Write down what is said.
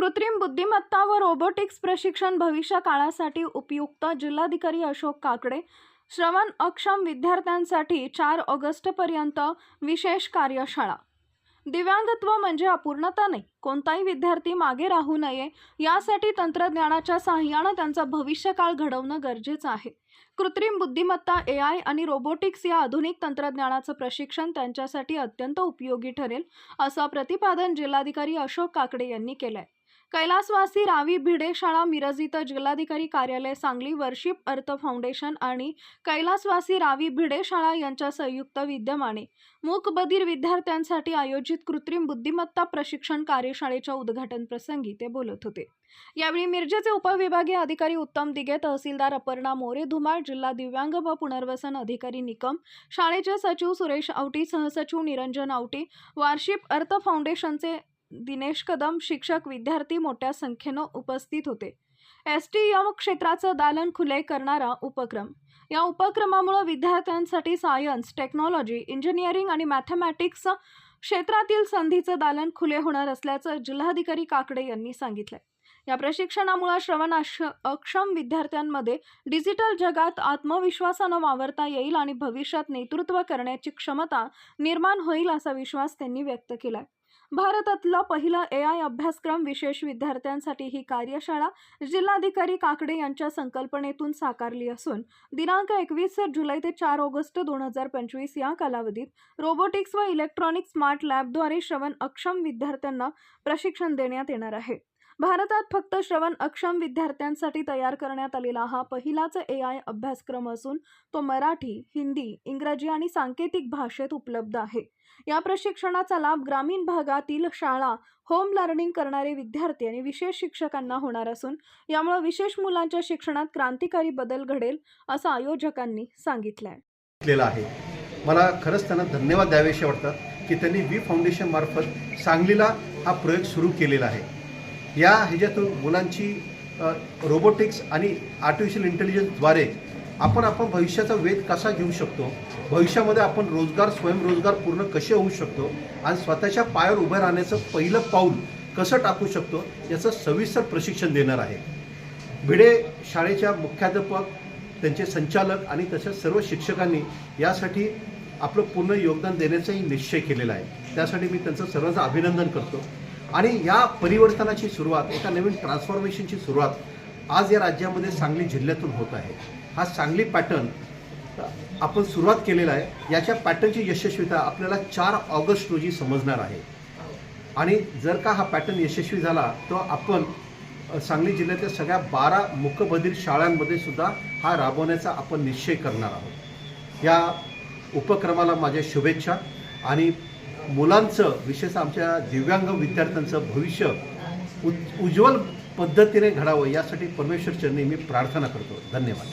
कृत्रिम बुद्धिमत्ता व रोबोटिक्स प्रशिक्षण भविष्य काळासाठी उपयुक्त जिल्हाधिकारी अशोक काकडे श्रवण अक्षम विद्यार्थ्यांसाठी चार ऑगस्टपर्यंत विशेष कार्यशाळा. दिव्यांगत्व म्हणजे अपूर्णता नाही कोणताही विद्यार्थी मागे राहू नये यासाठी तंत्रज्ञानाच्या सहाय्यानं त्यांचा भविष्यकाळ घडवणं गरजेचं आहे. कृत्रिम बुद्धिमत्ता ए आय आणि रोबोटिक्स या आधुनिक तंत्रज्ञानाचं प्रशिक्षण त्यांच्यासाठी अत्यंत उपयोगी ठरेल असं प्रतिपादन जिल्हाधिकारी अशोक काकडे यांनी केलं आहे कैलासवासी रावी भिडे शाळा मिरज इथं जिल्हाधिकारी कार्यालय सांगली वर्शिप अर्थ फाउंडेशन आणि कैलासवासी रावी भिडे शाळा यांच्या संयुक्त विद्यमाने मूकबधीर विद्यार्थ्यांसाठी आयोजित कृत्रिम बुद्धिमत्ता प्रशिक्षण कार्यशाळेच्या उद्घाटन प्रसंगी ते बोलत होते. यावेळी मिरजेचे उपविभागीय अधिकारी उत्तम दिगे तहसीलदार अपर्णा मोरे धुमाळ जिल्हा दिव्यांग व पुनर्वसन अधिकारी निकम शाळेचे सचिव सुरेश आवटी सहसचिव निरंजन आवटी वार्षिक अर्थ फाउंडेशनचे दिनेश कदम शिक्षक विद्यार्थी मोठ्या संख्येनं उपस्थित होते. एस टी यम क्षेत्राचं दालन खुले करणारा उपक्रम. या उपक्रमामुळे विद्यार्थ्यांसाठी सायन्स टेक्नॉलॉजी इंजिनिअरिंग आणि मॅथमॅटिक्स क्षेत्रातील संधीचं दालन खुले होणार असल्याचं जिल्हाधिकारी काकडे यांनी सांगितलं या प्रशिक्षणामुळे श्रवण अक्षम विद्यार्थ्यांमध्ये डिजिटल जगात आत्मविश्वासानं वावरता येईल आणि भविष्यात नेतृत्व करण्याची क्षमता निर्माण होईल असा विश्वास त्यांनी व्यक्त केलाय. भारतातला पहिला ए आय अभ्यासक्रम विशेष विद्यार्थ्यांसाठी ही कार्यशाळा जिल्हाधिकारी काकडे यांच्या संकल्पनेतून साकारली असून दिनांक एकवीस जुलै ते चार ऑगस्ट दोन हजार पंचवीस या कालावधीत रोबोटिक्स व इलेक्ट्रॉनिक स्मार्ट लॅबद्वारे श्रवण अक्षम विद्यार्थ्यांना प्रशिक्षण देण्यात येणार आहे. भारतात फक्त श्रवण अक्षम विद्यार्थ्यांसाठी तयार करण्यात आलेला हा पहिलाच ए आय अभ्यासक्रम असून तो मराठी हिंदी इंग्रजी आणि सांकेतिक भाषेत उपलब्ध आहे. या प्रशिक्षणाचा लाभ ग्रामीण भागातील शाळा होम लर्निंग करणारे विद्यार्थी आणि विशेष शिक्षकांना होणार असून यामुळे विशेष मुलांच्या शिक्षणात क्रांतिकारी बदल घडेल असं आयोजकांनी सांगितलंय. आहे. मला खरंच त्यांना धन्यवाद द्यावेसे वाटतात की त्यांनी वी फाउंडेशन मार्फत सांगलीला हा प्रयोग सुरू केलेला आहे. या ह्याच्यातून मुलांची रोबोटिक्स आणि आर्टिफिशियल इंटेलिजन्सद्वारे आपण आपण भविष्याचा वेध कसा घेऊ शकतो? भविष्यामध्ये आपण रोजगार स्वयंरोजगार पूर्ण कसे होऊ शकतो? आणि स्वतःच्या पायावर उभं राहण्याचं पहिलं पाऊल कसं टाकू शकतो? याचं सविस्तर प्रशिक्षण देणार आहे. भिडे शाळेच्या मुख्याध्यापक त्यांचे संचालक आणि तसेच सर्व शिक्षकांनी यासाठी आपलं पूर्ण योगदान देण्याचाही निश्चय केलेला आहे. त्यासाठी मी त्यांचं सर्वांचं अभिनंदन करतो. आणि या परिवर्तनाची सुरुवात एका नवीन ट्रान्सफॉर्मेशनची सुरुवात आज या राज्यामध्ये सांगली जिल्ह्यातून होत आहे. हा सांगली पॅटर्न आपण सुरुवात केलेला आहे. याच्या पॅटर्नची यशस्वीता आपल्याला चार ऑगस्ट रोजी समजणार आहे. आणि जर का हा पॅटर्न यशस्वी झाला तर आपण सांगली जिल्ह्यातल्या सगळ्या बारा मुकबधीर शाळांमध्ये सुद्धा हा राबवण्याचा आपण निश्चय करणार आहोत. या उपक्रमाला माझ्या शुभेच्छा आणि मुलांचं विशेष आमच्या दिव्यांग विद्यार्थ्यांचं भविष्य उज्ज्वल पद्धतीने घडावं यासाठी परमेश्वर चरणी मी प्रार्थना करतो. धन्यवाद.